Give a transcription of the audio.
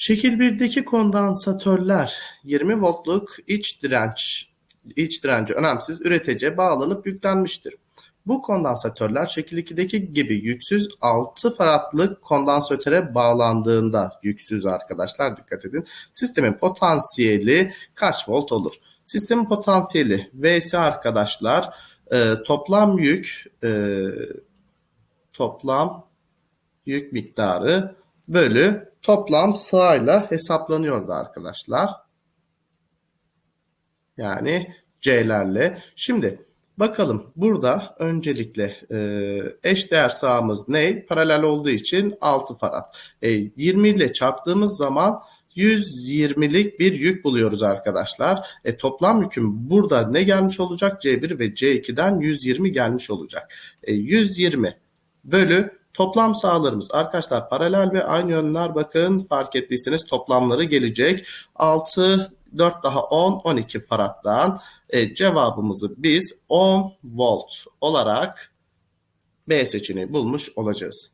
Şekil 1'deki kondansatörler 20 voltluk iç direnç iç direnci önemsiz üreticiye bağlanıp yüklenmiştir. Bu kondansatörler şekil 2'deki gibi yüksüz 6 faradlık kondansatöre bağlandığında yüksüz arkadaşlar dikkat edin. Sistemin potansiyeli kaç volt olur? Sistemin potansiyeli Vs arkadaşlar e, toplam yük e, toplam yük miktarı bölü toplam sırayla hesaplanıyordu arkadaşlar. Yani C'lerle. Şimdi bakalım burada öncelikle e, eş değer sağımız ne? Paralel olduğu için 6 farad. E, 20 ile çarptığımız zaman 120'lik bir yük buluyoruz arkadaşlar. E, toplam yüküm burada ne gelmiş olacak? C1 ve C2'den 120 gelmiş olacak. E, 120 bölü toplam sağlarımız. Arkadaşlar paralel ve aynı yönler bakın fark ettiyseniz toplamları gelecek. 6, 4 daha 10, 12 faraddan e, cevabımızı biz 10 volt olarak B seçeneği bulmuş olacağız.